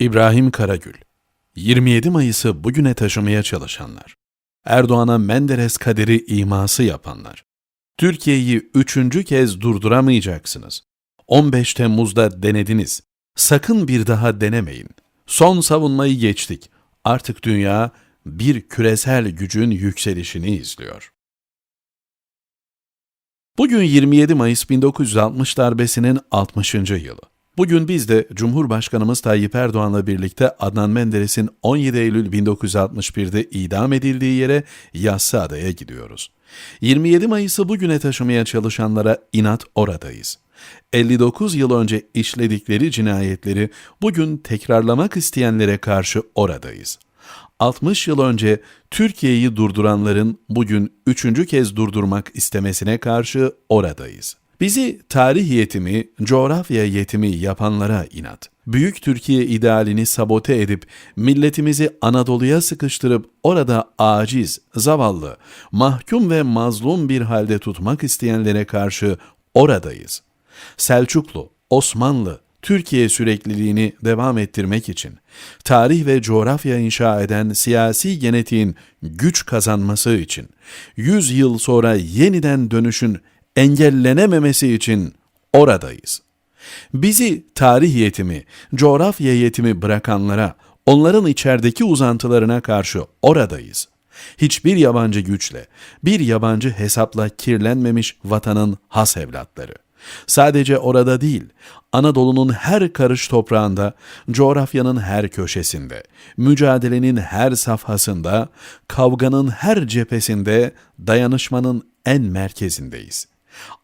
İbrahim Karagül 27 Mayıs'ı bugüne taşımaya çalışanlar. Erdoğan'a Menderes kaderi iması yapanlar. Türkiye'yi üçüncü kez durduramayacaksınız. 15 Temmuz'da denediniz. Sakın bir daha denemeyin. Son savunmayı geçtik. Artık dünya bir küresel gücün yükselişini izliyor. Bugün 27 Mayıs 1960 darbesinin 60. yılı. Bugün biz de Cumhurbaşkanımız Tayyip Erdoğan'la birlikte Adnan Menderes'in 17 Eylül 1961'de idam edildiği yere Yassıada'ya gidiyoruz. 27 Mayıs'ı bugüne taşımaya çalışanlara inat oradayız. 59 yıl önce işledikleri cinayetleri bugün tekrarlamak isteyenlere karşı oradayız. 60 yıl önce Türkiye'yi durduranların bugün üçüncü kez durdurmak istemesine karşı oradayız. Bizi tarih yetimi, coğrafya yetimi yapanlara inat. Büyük Türkiye idealini sabote edip milletimizi Anadolu'ya sıkıştırıp orada aciz, zavallı, mahkum ve mazlum bir halde tutmak isteyenlere karşı oradayız. Selçuklu, Osmanlı, Türkiye sürekliliğini devam ettirmek için tarih ve coğrafya inşa eden siyasi genetiğin güç kazanması için 100 yıl sonra yeniden dönüşün engellenememesi için oradayız. Bizi tarih yetimi, coğrafya yetimi bırakanlara, onların içerideki uzantılarına karşı oradayız. Hiçbir yabancı güçle, bir yabancı hesapla kirlenmemiş vatanın has evlatları. Sadece orada değil, Anadolu'nun her karış toprağında, coğrafyanın her köşesinde, mücadelenin her safhasında, kavganın her cephesinde, dayanışmanın en merkezindeyiz.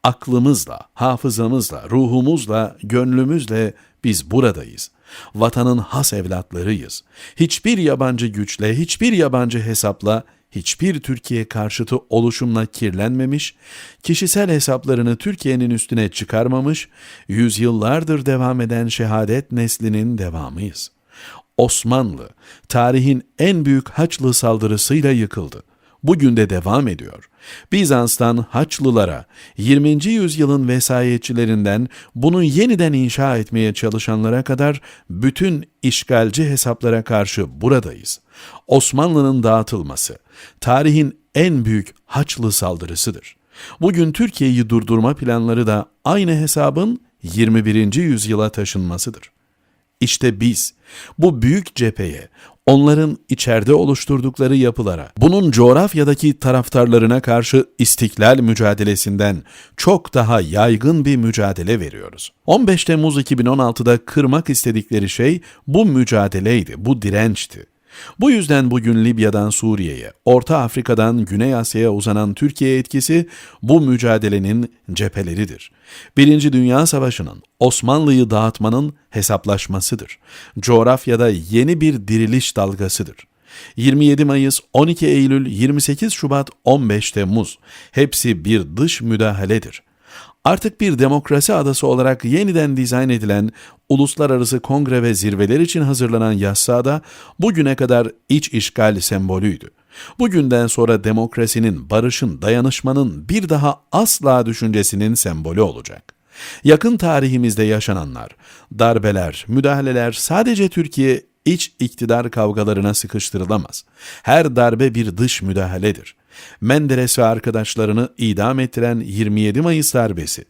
Aklımızla, hafızamızla, ruhumuzla, gönlümüzle biz buradayız. Vatanın has evlatlarıyız. Hiçbir yabancı güçle, hiçbir yabancı hesapla, hiçbir Türkiye karşıtı oluşumla kirlenmemiş, kişisel hesaplarını Türkiye'nin üstüne çıkarmamış, yüzyıllardır devam eden şehadet neslinin devamıyız. Osmanlı, tarihin en büyük Haçlı saldırısıyla yıkıldı. Bugün de devam ediyor. Bizans'tan Haçlılara, 20. yüzyılın vesayetçilerinden bunu yeniden inşa etmeye çalışanlara kadar bütün işgalci hesaplara karşı buradayız. Osmanlı'nın dağıtılması, tarihin en büyük Haçlı saldırısıdır. Bugün Türkiye'yi durdurma planları da aynı hesabın 21. yüzyıla taşınmasıdır. İşte biz bu büyük cepheye, onların içeride oluşturdukları yapılara, bunun coğrafyadaki taraftarlarına karşı istiklal mücadelesinden çok daha yaygın bir mücadele veriyoruz. 15 Temmuz 2016'da kırmak istedikleri şey bu mücadeleydi, bu dirençti. Bu yüzden bugün Libya'dan Suriye'ye, Orta Afrika'dan Güney Asya'ya uzanan Türkiye etkisi bu mücadelenin cepheleridir. Birinci Dünya Savaşı'nın Osmanlı'yı dağıtmanın hesaplaşmasıdır. Coğrafyada yeni bir diriliş dalgasıdır. 27 Mayıs, 12 Eylül, 28 Şubat, 15 Temmuz hepsi bir dış müdahaledir. Artık bir demokrasi adası olarak yeniden dizayn edilen uluslararası kongre ve zirveler için hazırlanan Yassıada bugüne kadar iç işgal sembolüydü. Bugünden sonra demokrasinin, barışın, dayanışmanın bir daha asla düşüncesinin sembolü olacak. Yakın tarihimizde yaşananlar, darbeler, müdahaleler sadece Türkiye iç iktidar kavgalarına sıkıştırılamaz. Her darbe bir dış müdahaledir. Menderes ve arkadaşlarını idam ettiren 27 Mayıs darbesi,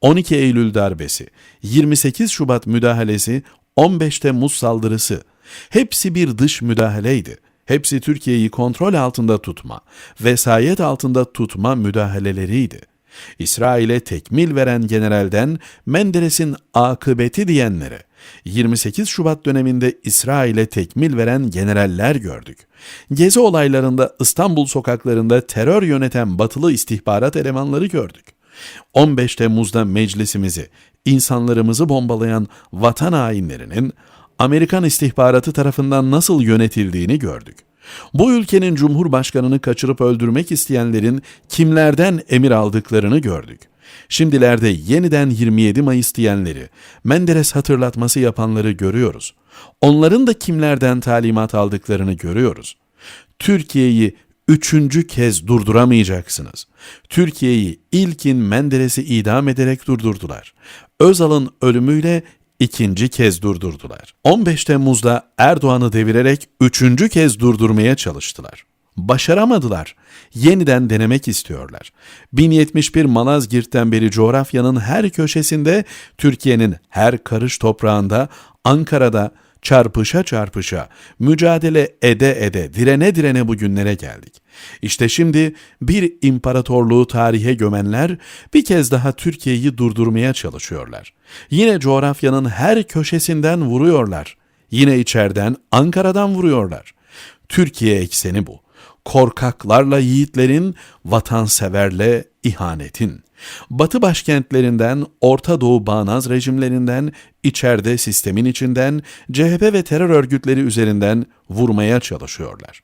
12 Eylül darbesi, 28 Şubat müdahalesi, 15 Temmuz saldırısı hepsi bir dış müdahaleydi. Hepsi Türkiye'yi kontrol altında tutma, vesayet altında tutma müdahaleleriydi. İsrail'e tekmil veren generalden Menderes'in akıbeti diyenlere, 28 Şubat döneminde İsrail'e tekmil veren generaller gördük. Gezi olaylarında İstanbul sokaklarında terör yöneten batılı istihbarat elemanları gördük. 15 Temmuz'da meclisimizi, insanlarımızı bombalayan vatan hainlerinin Amerikan istihbaratı tarafından nasıl yönetildiğini gördük. Bu ülkenin cumhurbaşkanını kaçırıp öldürmek isteyenlerin kimlerden emir aldıklarını gördük. Şimdilerde yeniden 27 Mayıs diyenleri, Menderes hatırlatması yapanları görüyoruz. Onların da kimlerden talimat aldıklarını görüyoruz. Türkiye'yi üçüncü kez durduramayacaksınız. Türkiye'yi ilkin Menderes'i idam ederek durdurdular. Özal'ın ölümüyle ikinci kez durdurdular. 15 Temmuz'da Erdoğan'ı devirerek üçüncü kez durdurmaya çalıştılar. Başaramadılar. Yeniden denemek istiyorlar. 1071 Malazgirt'ten beri coğrafyanın her köşesinde, Türkiye'nin her karış toprağında, Ankara'da çarpışa çarpışa, mücadele ede ede, direne direne bugünlere geldik. İşte şimdi bir imparatorluğu tarihe gömenler bir kez daha Türkiye'yi durdurmaya çalışıyorlar. Yine coğrafyanın her köşesinden vuruyorlar. Yine içeriden Ankara'dan vuruyorlar. Türkiye ekseni bu korkaklarla yiğitlerin, vatanseverle ihanetin. Batı başkentlerinden, Orta Doğu bağnaz rejimlerinden, içeride sistemin içinden, CHP ve terör örgütleri üzerinden vurmaya çalışıyorlar.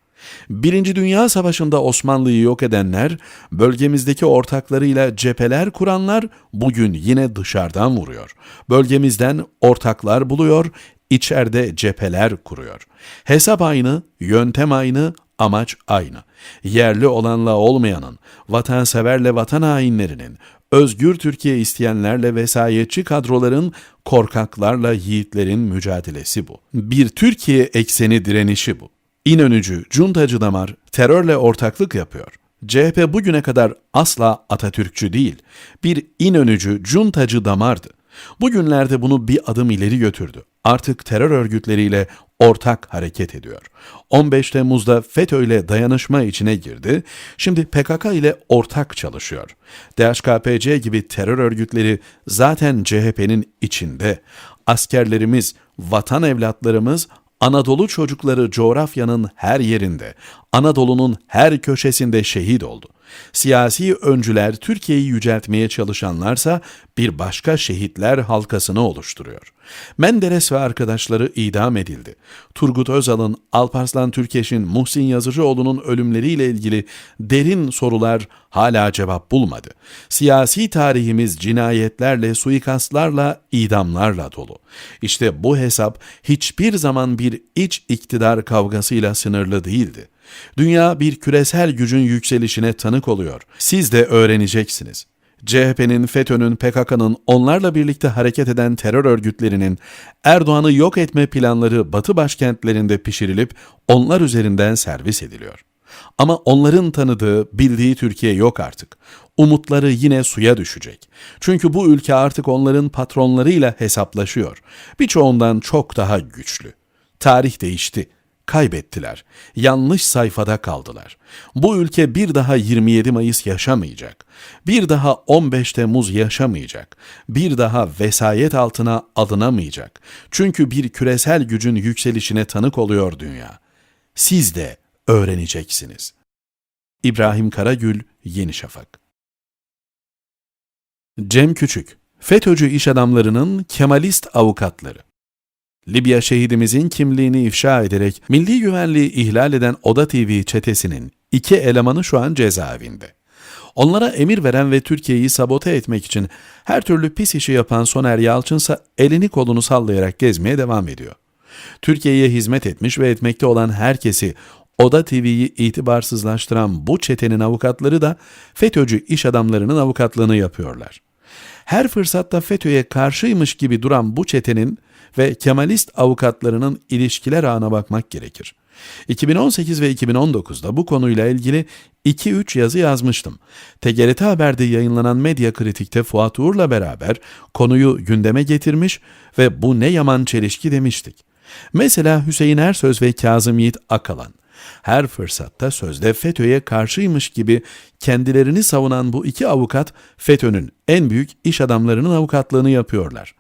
Birinci Dünya Savaşı'nda Osmanlı'yı yok edenler, bölgemizdeki ortaklarıyla cepheler kuranlar bugün yine dışarıdan vuruyor. Bölgemizden ortaklar buluyor, içeride cepheler kuruyor. Hesap aynı, yöntem aynı, Amaç aynı. Yerli olanla olmayanın, vatanseverle vatan hainlerinin, özgür Türkiye isteyenlerle vesayetçi kadroların, korkaklarla yiğitlerin mücadelesi bu. Bir Türkiye ekseni direnişi bu. İnönücü, cuntacı damar terörle ortaklık yapıyor. CHP bugüne kadar asla Atatürkçü değil, bir İnönücü, cuntacı damardı. Bugünlerde bunu bir adım ileri götürdü. Artık terör örgütleriyle ortak hareket ediyor. 15 Temmuz'da FETÖ ile dayanışma içine girdi, şimdi PKK ile ortak çalışıyor. DHKPC gibi terör örgütleri zaten CHP'nin içinde. Askerlerimiz, vatan evlatlarımız Anadolu çocukları coğrafyanın her yerinde, Anadolu'nun her köşesinde şehit oldu. Siyasi öncüler Türkiye'yi yüceltmeye çalışanlarsa bir başka şehitler halkasını oluşturuyor. Menderes ve arkadaşları idam edildi. Turgut Özal'ın, Alparslan Türkeş'in, Muhsin Yazıcıoğlu'nun ölümleriyle ilgili derin sorular hala cevap bulmadı. Siyasi tarihimiz cinayetlerle, suikastlarla, idamlarla dolu. İşte bu hesap hiçbir zaman bir iç iktidar kavgasıyla sınırlı değildi. Dünya bir küresel gücün yükselişine tanık oluyor. Siz de öğreneceksiniz. CHP'nin, FETÖ'nün, PKK'nın onlarla birlikte hareket eden terör örgütlerinin Erdoğan'ı yok etme planları Batı başkentlerinde pişirilip onlar üzerinden servis ediliyor. Ama onların tanıdığı, bildiği Türkiye yok artık. Umutları yine suya düşecek. Çünkü bu ülke artık onların patronlarıyla hesaplaşıyor. Birçoğundan çok daha güçlü. Tarih değişti kaybettiler. Yanlış sayfada kaldılar. Bu ülke bir daha 27 Mayıs yaşamayacak. Bir daha 15 Temmuz yaşamayacak. Bir daha vesayet altına alınamayacak. Çünkü bir küresel gücün yükselişine tanık oluyor dünya. Siz de öğreneceksiniz. İbrahim Karagül, Yeni Şafak Cem Küçük, FETÖ'cü iş adamlarının Kemalist avukatları Libya şehidimizin kimliğini ifşa ederek milli güvenliği ihlal eden Oda TV çetesinin iki elemanı şu an cezaevinde. Onlara emir veren ve Türkiye'yi sabote etmek için her türlü pis işi yapan Soner Yalçınsa elini kolunu sallayarak gezmeye devam ediyor. Türkiye'ye hizmet etmiş ve etmekte olan herkesi Oda TV'yi itibarsızlaştıran bu çetenin avukatları da FETÖ'cü iş adamlarının avukatlığını yapıyorlar. Her fırsatta FETÖ'ye karşıymış gibi duran bu çetenin ve Kemalist avukatlarının ilişkiler ağına bakmak gerekir. 2018 ve 2019'da bu konuyla ilgili 2-3 yazı yazmıştım. TGRT Haber'de yayınlanan medya kritikte Fuat Uğur'la beraber konuyu gündeme getirmiş ve bu ne yaman çelişki demiştik. Mesela Hüseyin Ersöz ve Kazım Yiğit Akalan her fırsatta sözde FETÖ'ye karşıymış gibi kendilerini savunan bu iki avukat FETÖ'nün en büyük iş adamlarının avukatlığını yapıyorlar.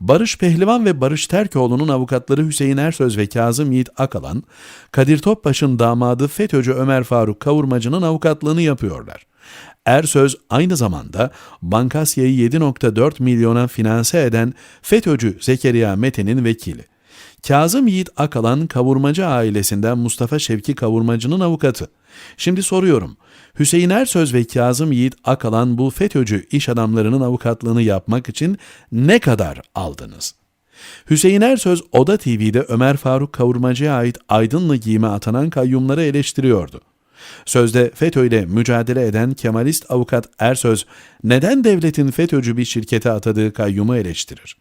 Barış Pehlivan ve Barış Terkoğlu'nun avukatları Hüseyin Ersöz ve Kazım Yiğit Akalan, Kadir Topbaş'ın damadı FETÖ'cü Ömer Faruk Kavurmacı'nın avukatlığını yapıyorlar. Ersöz aynı zamanda Bankasya'yı 7.4 milyona finanse eden FETÖ'cü Zekeriya Mete'nin vekili. Kazım Yiğit Akalan kavurmacı ailesinden Mustafa Şevki Kavurmacı'nın avukatı. Şimdi soruyorum. Hüseyin Ersöz ve Kazım Yiğit Akalan bu FETÖ'cü iş adamlarının avukatlığını yapmak için ne kadar aldınız? Hüseyin Ersöz Oda TV'de Ömer Faruk Kavurmacı'ya ait Aydınlı giyime atanan kayyumları eleştiriyordu. Sözde FETÖ ile mücadele eden Kemalist avukat Ersöz, neden devletin FETÖ'cü bir şirkete atadığı kayyumu eleştirir?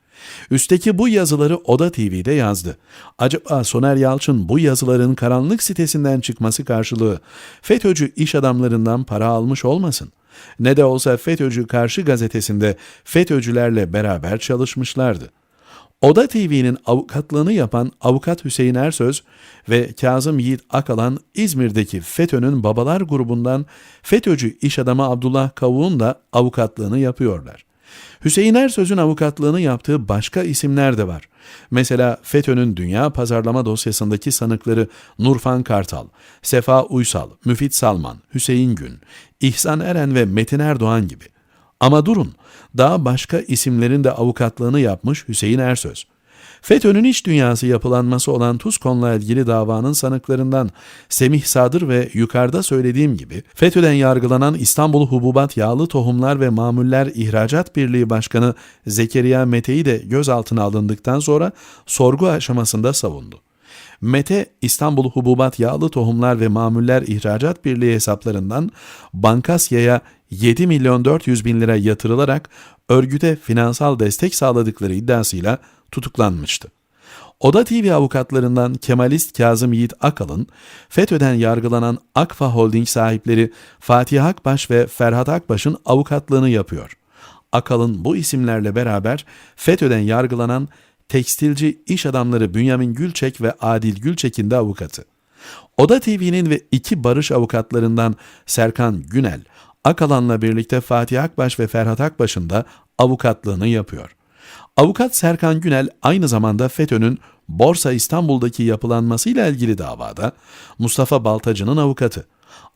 Üstteki bu yazıları Oda TV'de yazdı. Acaba Soner Yalçın bu yazıların karanlık sitesinden çıkması karşılığı FETÖ'cü iş adamlarından para almış olmasın? Ne de olsa FETÖ'cü Karşı gazetesinde FETÖ'cülerle beraber çalışmışlardı. Oda TV'nin avukatlığını yapan avukat Hüseyin Ersöz ve Kazım Yiğit Akalan İzmir'deki FETÖ'nün babalar grubundan FETÖ'cü iş adamı Abdullah Kavuk'un da avukatlığını yapıyorlar. Hüseyin Ersöz'ün avukatlığını yaptığı başka isimler de var. Mesela FETÖ'nün dünya pazarlama dosyasındaki sanıkları Nurfan Kartal, Sefa Uysal, Müfit Salman, Hüseyin Gün, İhsan Eren ve Metin Erdoğan gibi. Ama durun, daha başka isimlerin de avukatlığını yapmış Hüseyin Ersöz. FETÖ'nün iç dünyası yapılanması olan TUSKON'la ilgili davanın sanıklarından Semih Sadır ve yukarıda söylediğim gibi FETÖ'den yargılanan İstanbul Hububat Yağlı Tohumlar ve Mamuller İhracat Birliği Başkanı Zekeriya Mete'yi de gözaltına alındıktan sonra sorgu aşamasında savundu. Mete, İstanbul Hububat Yağlı Tohumlar ve Mamuller İhracat Birliği hesaplarından Bankasya'ya 7 milyon 400 bin lira yatırılarak örgüte finansal destek sağladıkları iddiasıyla tutuklanmıştı. Oda TV avukatlarından Kemalist Kazım Yiğit Akalın, FETÖ'den yargılanan Akfa Holding sahipleri Fatih Akbaş ve Ferhat Akbaş'ın avukatlığını yapıyor. Akalın bu isimlerle beraber FETÖ'den yargılanan tekstilci iş adamları Bünyamin Gülçek ve Adil Gülçek'in de avukatı. Oda TV'nin ve iki barış avukatlarından Serkan Günel, Akalan'la birlikte Fatih Akbaş ve Ferhat Akbaş'ın da avukatlığını yapıyor. Avukat Serkan Günel aynı zamanda FETÖ'nün Borsa İstanbul'daki yapılanmasıyla ilgili davada Mustafa Baltacı'nın avukatı.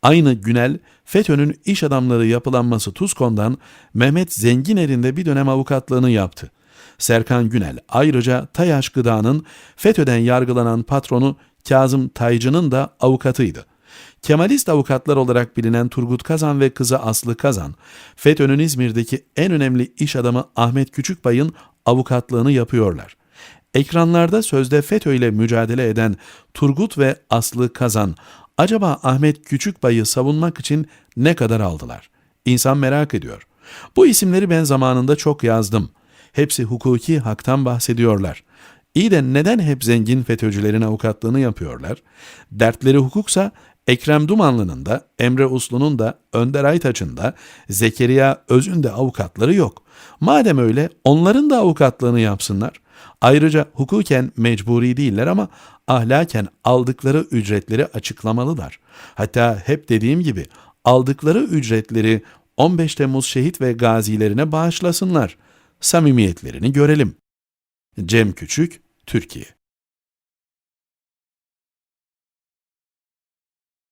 Aynı Günel, FETÖ'nün iş adamları yapılanması Tuzkon'dan Mehmet Zenginer'in de bir dönem avukatlığını yaptı. Serkan Günel ayrıca Tayaş Gıda'nın FETÖ'den yargılanan patronu Kazım Taycı'nın da avukatıydı. Kemalist avukatlar olarak bilinen Turgut Kazan ve kızı Aslı Kazan, FETÖ'nün İzmir'deki en önemli iş adamı Ahmet Küçükbay'ın avukatlığını yapıyorlar. Ekranlarda sözde FETÖ ile mücadele eden Turgut ve Aslı Kazan, acaba Ahmet Küçükbay'ı savunmak için ne kadar aldılar? İnsan merak ediyor. Bu isimleri ben zamanında çok yazdım. Hepsi hukuki haktan bahsediyorlar. İyi de neden hep zengin FETÖ'cülerin avukatlığını yapıyorlar? Dertleri hukuksa Ekrem Dumanlı'nın da, Emre Uslu'nun da, Önder Aytaç'ın da, Zekeriya Öz'ün de avukatları yok. Madem öyle onların da avukatlığını yapsınlar. Ayrıca hukuken mecburi değiller ama ahlaken aldıkları ücretleri açıklamalılar. Hatta hep dediğim gibi aldıkları ücretleri 15 Temmuz şehit ve gazilerine bağışlasınlar. Samimiyetlerini görelim. Cem Küçük, Türkiye